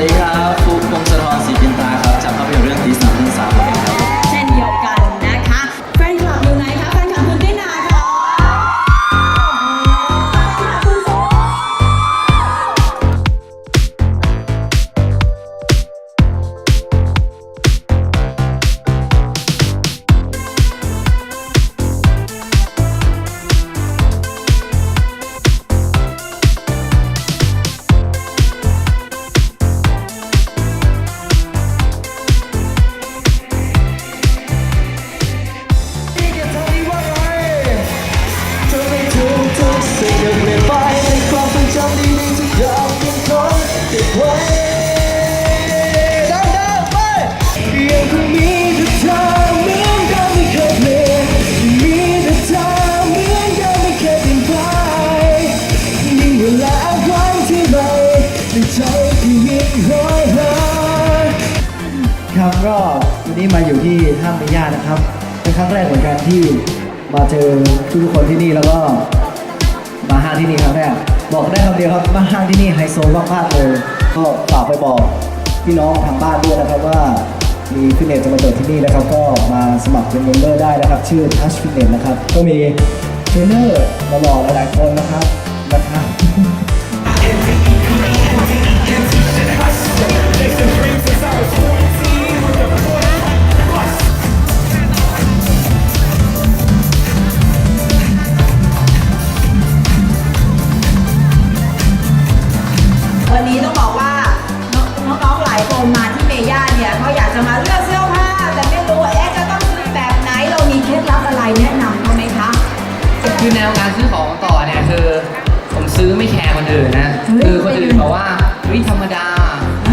你วัสดีค ในใจที่ยิ่งโหยหาครับก็วันนี้มาอยู่ที่ห้างเมย่านะครับ เป็นครั้งแรกเหมือนกันที่มาเจอทุกคนที่นี่แล้วก็มาห้างที่นี่ครั้งแรกบอกได้คำเดียวครับมาห้างที่นี่ไฮโซมากๆเลยก็ฝากไปบอกพี่น้องทางบ้านด้วยนะครับว่ามีฟิตเนสจะมาเปิดที่นี่นะครับ ก็มาสมัครเป็นเมมเบอร์ได้นะครับ ชื่อ Touch Fitness นะครับ ก็มีเทรนเนอร์หล่อหลายๆคนนะครับนะครับ นนี้ต้องบอกว่าน้องน้องๆหลายคนมาที่เมย่าเนี่ยเขาอยากจะมาเลือกเสื้อผ้าแต่ไม่รู้ว่าเอ๊ะจะต้องซื้อแบบไหนเรามีเคล็ดลับอะไรแนะนำเขาไหมคะคือแนวการซื้อของต่อเนี่ยคือผมซื้อไม่แคร์คนอื่นนะเฮ้ยคือคนอื่นบอกว่าเฮ้ยธรรมดา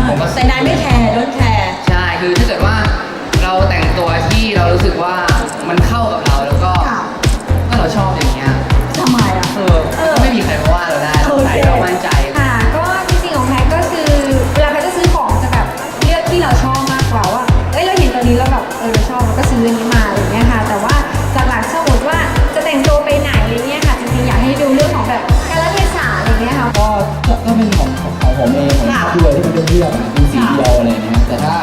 ผมก็แต่นายไม่แคร์ลดแคร์ใช่คือถ้าเกิดว่าเราแต่งตัวที่เรารู้สึกว่ามันเข้ากับเราแล้วก็ค่ะก็เราชอบอย่างเงี้ย แล้วแบบเออเราชอบเราก็ซื้ออันนี้มาอะไรเงี้ยค่ะ แต่ว่าหลักๆสมมติว่าจะแต่งตัวไปไหนอะไรเงี้ยค่ะจริงๆอยากให้ดูเรื่องของแบบกาลเทศะอะไรเงี้ยค่ะ ก็ก็เป็นของของผมเองผมชอบด้วยที่มันเรียบๆอะเป็นสีเดียวอะไรอย่างเงี้ยแต่ถ้า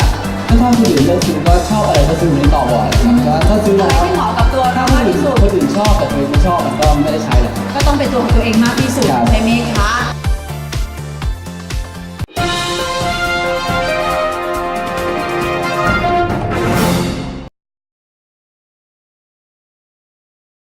ถ้าชอบคนอื่นเลือกซื้อก็ชอบอะไรก็ซื้อนี้ต่อบ่อยครับถ้าซื้ออะไรที่เหมาะกับตัวถ้าเราคนมากอื่นที่สุดคนอื่นชอบแต่ตัวเองไม่ชอบมันก็ไม่ได้ใช้หรอก ก็ต้องเป็นตัวของตัวเองมากที่สุดครับ